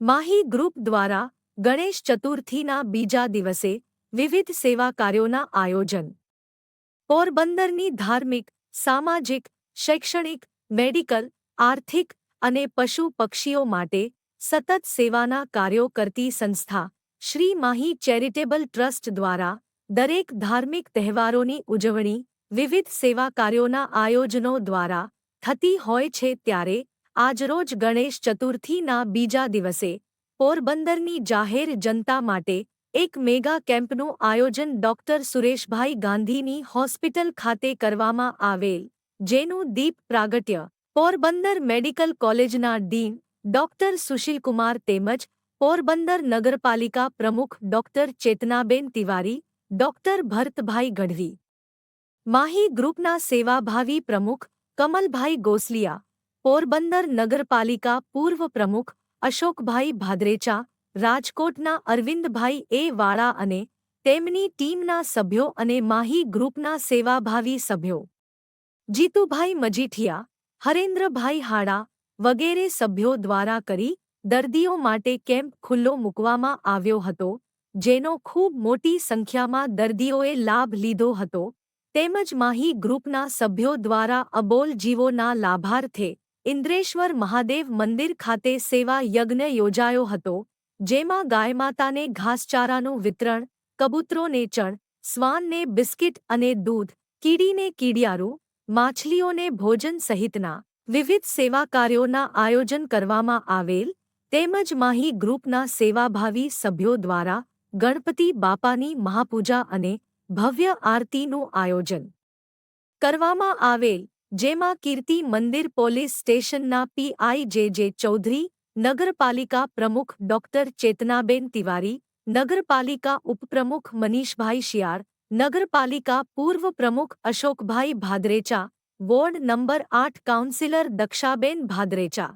Mahi group દ્વારા ગણેશ ચતુર્થીના બીજા દિવસે વિવિધ સેવા કાર્યોના આયોજન. પોરબંદરની ધાર્મિક, સામાજિક, શૈક્ષણિક, મેડિકલ, આર્થિક અને પશુ પક્ષીઓ માટે સતત સેવાના કાર્યો કરતી સંસ્થા શ્રી માહી ચેરિટેબલ ટ્રસ્ટ દ્વારા દરેક ધાર્મિક તહેવારોની ઉજવણી વિવિધ સેવા કાર્યોના આયોજનો દ્વારા થતી હોય છે ત્યારે આજરોજ ગણેશ ચતુર્થીના બીજા દિવસે પોરબંદરની જાહેર જનતા માટે એક મેગા કેમ્પનું આયોજન ડોક્ટર સુરેશભાઈ ગાંધીની હોસ્પિટલ ખાતે કરવામાં આવેલ, જેનું દીપ પ્રાગટ્ય. પોરબંદર મેડિકલ કોલેજના ડીન ડોક્ટર સુશીલકુમાર તેમજ પોરબંદર નગરપાલિકા પ્રમુખ ડોક્ટર ચેતનાબેન તિવારી, ડોક્ટર ભરતભાઈ ગઢવી. માહી ગ્રુપના સેવાભાવી પ્રમુખ કમલભાઈ ગોસલિયા પોરબંદર નગરપાલિકા પૂર્વ પ્રમુખ અશોકભાઈ ભાદરેચા, રાજકોટના અરવિંદભાઈ એ વાળા અને તેમની ટીમના સભ્યો અને માહી ગ્રુપના સેવાભાવી સભ્યો. જીતુભાઈ મજીઠિયા, હરેન્દ્રભાઈ હાડા વગેરે સભ્યો દ્વારા કરી દર્દીઓ માટે કેમ્પ ખુલ્લો મૂકવામાં આવ્યો હતો, જેનો ખૂબ મોટી સંખ્યામાં દર્દીઓએ લાભ લીધો હતો, તેમજ માહી ગ્રુપના સભ્યો દ્વારા અબોલ જીવોના લાભાર્થે ઇન્દ્રેશ્વર મહાદેવ મંદિર ખાતે સેવા યજ્ઞ યોજાયો હતો, જેમાં ગાયમાતાને ઘાસચારાનું વિતરણ, કબૂતરોને ચણ શ્વાનને બિસ્કિટ અને દૂધ, કીડીને કીડિયારું, માછલીઓને ભોજન સહિતના વિવિધ સેવા કાર્યોના આયોજન કરવામાં આવેલ, તેમજ માહી ગ્રુપના સેવાભાવી સભ્યો દ્વારા ગણપતિ બાપાની મહાપૂજા અને ભવ્ય આરતીનું આયોજન કરવામાં આવેલ. જેમાં કીર્તિ મંદિર પોલીસ સ્ટેશનના પીઆઈ જે જે ચૌધરી, નગરપાલિકા પ્રમુખ ડોક્ટર ચેતનાબેન તિવારી, નગરપાલિકા ઉપપ્રમુખ મનીષભાઈ શિયાળ, નગરપાલિકા પૂર્વ પ્રમુખ અશોકભાઈ ભાદરેચા, વોર્ડ નંબર આઠ કાઉન્સિલર દક્ષાબેન ભાદરેચા.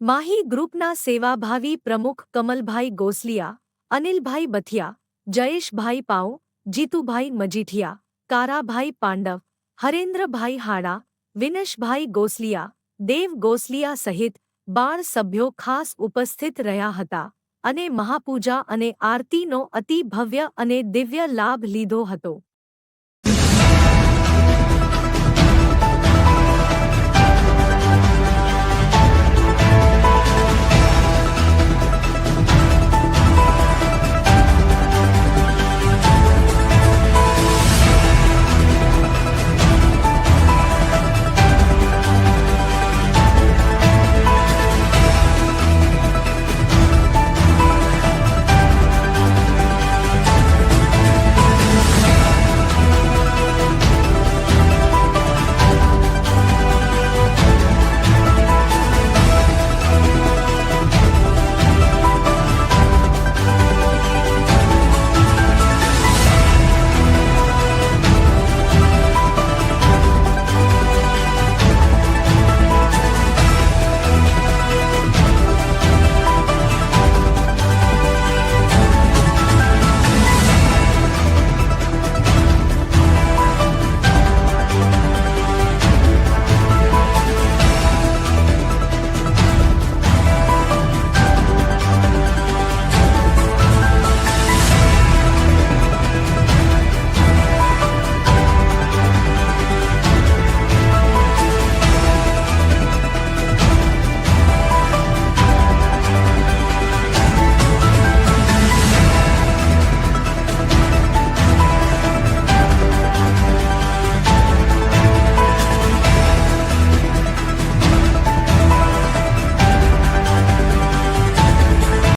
માહી ગ્રુપના સેવાભાવી પ્રમુખ કમલભાઈ ગોસલિયા, અનિલભાઈ બથિયા, જયેશભાઈ પાઉ, જીતુભાઈ મજીઠિયા, કારાભાઈ પાંડવ હરેન્દ્રભાઈ હાડા, વિનશભાઈ ગોસલિયા, દેવ ગોસલિયા સહિત બાળ સભ્યો ખાસ ઉપસ્થિત રહ્યા હતા અને મહાપૂજા અને આરતીનો અતિ ભવ્ય અને દિવ્ય લાભ લીધો હતો.